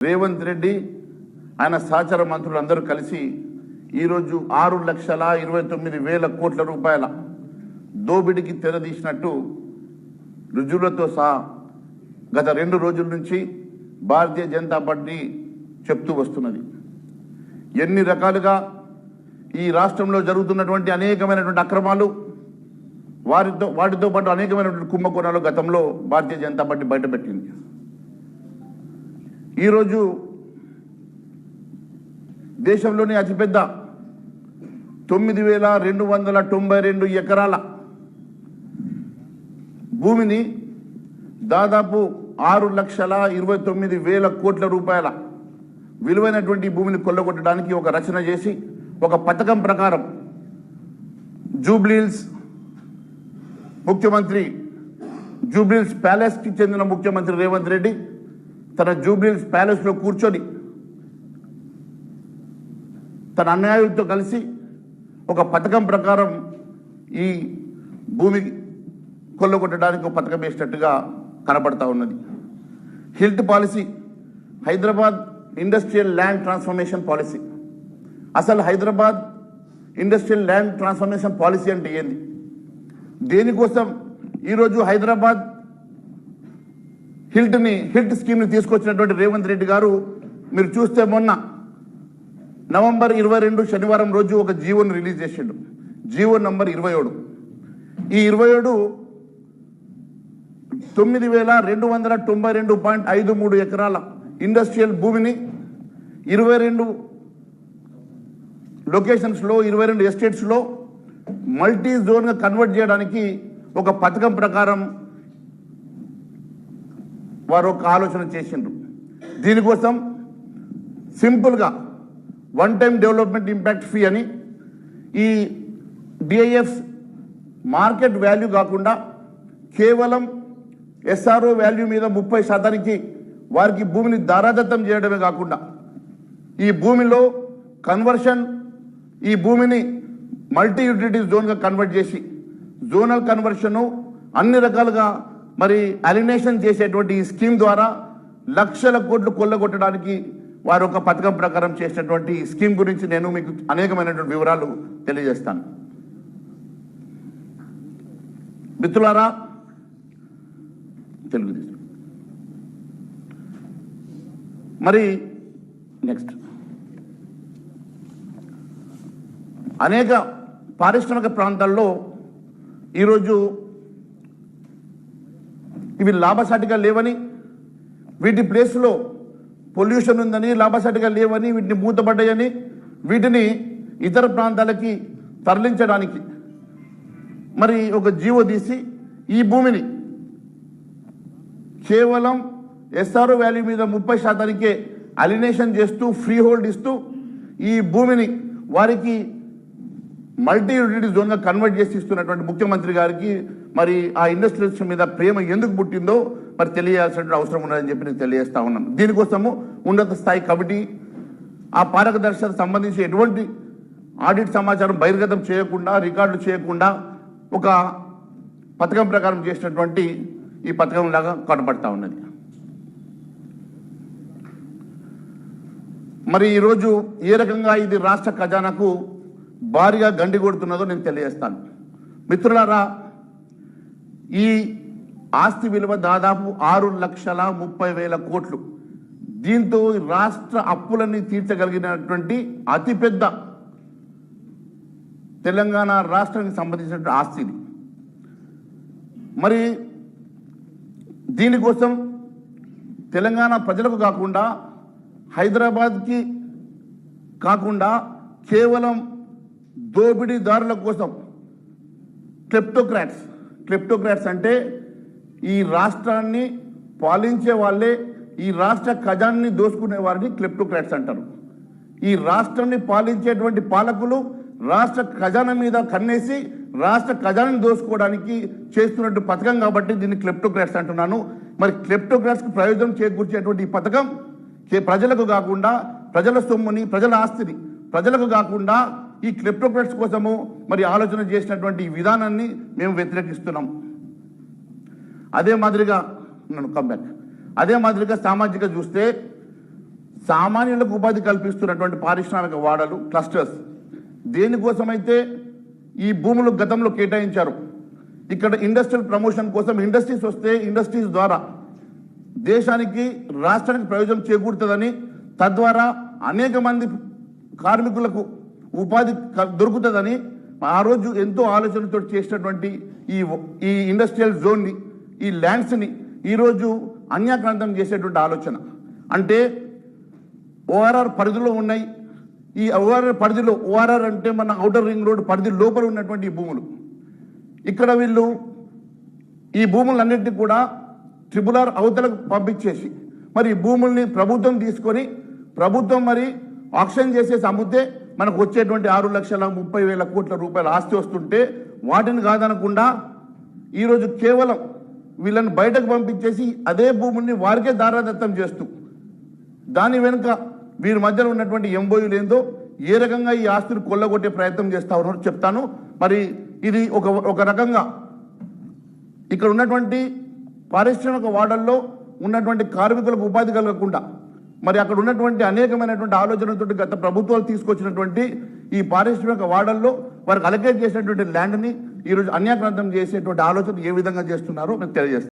రేవంత్ రెడ్డి ఆయన సహచర మంత్రులు అందరూ కలిసి ఈరోజు ఆరు లక్షల ఇరవై తొమ్మిది వేల కోట్ల రూపాయల దోపిడీకి తెరదీసినట్టు రుజువులతో సహా గత రెండు రోజుల నుంచి భారతీయ జనతా పార్టీ చెప్తూ వస్తున్నది. ఎన్ని రకాలుగా ఈ రాష్ట్రంలో జరుగుతున్నటువంటి అనేకమైనటువంటి అక్రమాలు వారితో వాటితో పాటు అనేకమైనటువంటి కుంభకోణాలు గతంలో భారతీయ జనతా పార్టీ బయటపెట్టింది. ఈరోజు దేశంలోని అతిపెద్ద తొమ్మిది వేల రెండు వందల తొంభై రెండు ఎకరాల భూమిని దాదాపు ఆరు లక్షల ఇరవై తొమ్మిది వేల కోట్ల రూపాయల విలువైనటువంటి భూమిని కొల్లగొట్టడానికి ఒక రచన చేసి ఒక పథకం ప్రకారం జూబ్లీల్స్ ముఖ్యమంత్రి జూబ్లీల్స్ ప్యాలెస్కి చెందిన ముఖ్యమంత్రి రేవంత్ రెడ్డి తన జూబ్లీల్స్ ప్యాలెస్లో కూర్చొని తన అన్యాయులతో కలిసి ఒక పథకం ప్రకారం ఈ భూమి కొల్లగొట్టడానికి ఒక పథకం వేసినట్టుగా కనపడతా ఉన్నది. HILT policy Hyderabad industrial land transformation policy. అసలు Hyderabad industrial land transformation policy అంటే ఏంది? దేనికోసం ఈరోజు హైదరాబాద్ హిల్ట్ని హిల్ట్ స్కీమ్ని తీసుకొచ్చినటువంటి రేవంత్ రెడ్డి గారు మీరు చూస్తే మొన్న నవంబర్ ఇరవై రెండు శనివారం రోజు ఒక జీవోని రిలీజ్ చేసిండు. జీవో నంబర్ ఇరవై ఏడు. ఈ ఇరవై ఏడు తొమ్మిది వేల రెండు వందల తొంభై రెండు పాయింట్ ఐదు మూడు ఎకరాల ఇండస్ట్రియల్ భూమిని ఇరవై రెండు లొకేషన్స్లో ఇరవై రెండు ఎస్టేట్స్లో మల్టీ జోన్గా కన్వర్ట్ చేయడానికి ఒక పథకం ప్రకారం వారు ఒక ఆలోచన చేసిండ్రు. దీనికోసం సింపుల్గా one time development impact fee అని ఈ డిఐఎఫ్ మార్కెట్ వాల్యూ కాకుండా కేవలం ఎస్ఆర్ఓ వాల్యూ మీద ముప్పై శాతానికి వారికి భూమిని దారాదత్తం చేయడమే కాకుండా ఈ భూమిలో కన్వర్షన్ ఈ భూమిని మల్టీ యూటిలిటీ జోన్గా కన్వర్ట్ చేసి జోనల్ కన్వర్షను అన్ని రకాలుగా మరి అలినేషన్ చేసేటువంటి ఈ స్కీమ్ ద్వారా లక్షల కోట్లు కొల్లగొట్టడానికి వారు ఒక పథకం ప్రకారం చేసినటువంటి ఈ స్కీమ్ గురించి నేను మీకు అనేకమైనటువంటి వివరాలు తెలియజేస్తాను. మిత్రులారా తెలుగుదేశం. మరి నెక్స్ట్. అనేక పారిశ్రామిక ప్రాంతాల్లో ఈరోజు ఇవి లాభసాటిగా లేవని వీటి ప్లేస్లో పొల్యూషన్ ఉందని లాభసాటిగా లేవని వీటిని మూతబడ్డాయని వీటిని ఇతర ప్రాంతాలకి తరలించడానికి మరి ఒక జీవో తీసి ఈ భూమిని కేవలం ఎస్ఆర్ఓ వాల్యూ మీద ముప్పై శాతానికే అలినేషన్ చేస్తూ ఫ్రీ హోల్డ్ ఇస్తూ ఈ భూమిని వారికి మల్టీ యూటిలిటీ జోన్గా కన్వర్ట్ చేసి ఇస్తున్నటువంటి ముఖ్యమంత్రి గారికి మరి ఆ ఇండస్ట్రియల్స్ మీద ప్రేమ ఎందుకు పుట్టిందో మరి తెలియాల్సిన అవసరం ఉన్నదని చెప్పి నేను తెలియజేస్తా ఉన్నాను. దీనికోసము ఉన్నత స్థాయి కమిటీ ఆ పారదర్శకత సంబంధించి ఎటువంటి ఆడిట్ సమాచారం బహిర్గతం చేయకుండా రికార్డులు చేయకుండా ఒక పథకం ప్రకారం చేసినటువంటి ఈ పథకం లాగా కనపడతా ఉన్నది. మరి ఈరోజు ఏ రకంగా ఇది రాష్ట్ర ఖజానాకు భారీగా గండి కొడుతున్నదో నేను తెలియజేస్తాను. మిత్రులారా ఈ ఆస్తి విలువ దాదాపు ఆరు లక్షల ముప్పై వేల కోట్లు. దీంతో రాష్ట్ర అప్పులన్నీ తీర్చగలిగినటువంటి అతిపెద్ద తెలంగాణ రాష్ట్రానికి సంబంధించినటువంటి ఆస్తిని మరి దీనికోసం తెలంగాణ ప్రజలకు కాకుండా హైదరాబాద్కి కాకుండా కేవలం దోపిడీదారుల కోసం. క్లెప్టోక్రాట్స్ క్లెప్టోక్రాట్స్ అంటే ఈ రాష్ట్రాన్ని పాలించే వాళ్ళే ఈ రాష్ట్ర ఖజాన్ని దోసుకునే వారిని క్లెప్టోక్రాట్స్ అంటారు. ఈ రాష్ట్రాన్ని పాలించేటువంటి పాలకులు రాష్ట్ర ఖజానా మీద కన్నేసి రాష్ట్ర ఖజానాని దోసుకోవడానికి చేస్తున్నట్టు పథకం కాబట్టి దీన్ని క్లెప్టోక్రాట్స్ అంటున్నాను. మరి క్లెప్టోక్రాట్స్కి ప్రయోజనం చేకూర్చేటువంటి ఈ పథకం ప్రజలకు కాకుండా ప్రజల సొమ్ముని ప్రజల ఆస్తిని ప్రజలకు కాకుండా ఈ క్లెప్టోక్రాట్స్ కోసము మరి ఆలోచన చేసినటువంటి ఈ విధానాన్ని మేము వ్యతిరేకిస్తున్నాం. అదే మాదిరిగా నన్ను కంబ్యాక్ అదే మాదిరిగా సామాజిక చూస్తే సామాన్యులకు ఉపాధి కల్పిస్తున్నటువంటి పారిశ్రామిక వాడలు క్లస్టర్స్ దేనికోసమైతే ఈ భూములు గతంలో కేటాయించారు. ఇక్కడ ఇండస్ట్రియల్ ప్రమోషన్ కోసం ఇండస్ట్రీస్ వస్తే ఇండస్ట్రీస్ ద్వారా దేశానికి రాష్ట్రానికి ప్రయోజనం చేకూరుతుందని తద్వారా అనేక మంది కార్మికులకు ఉపాధి దొరుకుతుందని ఆ రోజు ఎంతో ఆలోచనతో చేసినటువంటి ఈ ఈ ఇండస్ట్రియల్ జోన్ని ఈ ల్యాండ్స్ని ఈరోజు అన్యాక్రాంతం చేసేటువంటి ఆలోచన. అంటే ఓఆర్ఆర్ పరిధిలో ఉన్నాయి. ఈ ఓఆర్ఆర్ పరిధిలో ఓఆర్ఆర్ అంటే మన అవుటర్ రింగ్ రోడ్ పరిధి లోపల ఉన్నటువంటి ఈ భూములు. ఇక్కడ వీళ్ళు ఈ భూములన్నింటినీ కూడా ట్రిపుల్ ఆర్ అవతలకు పంపించేసి మరి ఈ భూముల్ని ప్రభుత్వం తీసుకొని ప్రభుత్వం మరి ఆక్షన్ చేసేసి అమ్మితే మనకు వచ్చేటువంటి ఆరు లక్షల ముప్పై వేల కోట్ల రూపాయల ఆస్తి వస్తుంటే వాటిని కాదనకుండా ఈరోజు కేవలం వీళ్ళని బయటకు పంపించేసి అదే భూముల్ని వారికే దారాదత్తం చేస్తూ దాని వెనుక వీరి మధ్యలో ఉన్నటువంటి ఎంబోయులు ఏందో ఏ రకంగా ఈ ఆస్తులు కొల్లగొట్టే ప్రయత్నం చేస్తా ఉన్నారో చెప్తాను. మరి ఇది ఒక ఒక రకంగా ఇక్కడ ఉన్నటువంటి పారిశ్రామిక వాడల్లో ఉన్నటువంటి కార్మికులకు ఉపాధి కలగకుండా మరి అక్కడ ఉన్నటువంటి అనేకమైనటువంటి ఆలోచనలతో గత ప్రభుత్వాలు తీసుకొచ్చినటువంటి ఈ పారిశ్రామిక వాడల్లో వారికి అలకేట్ చేసినటువంటి ల్యాండ్ని ఈరోజు అన్యాక్రాంతం చేసేటువంటి ఆలోచన ఏ విధంగా చేస్తున్నారో మీకు తెలియజేస్తాను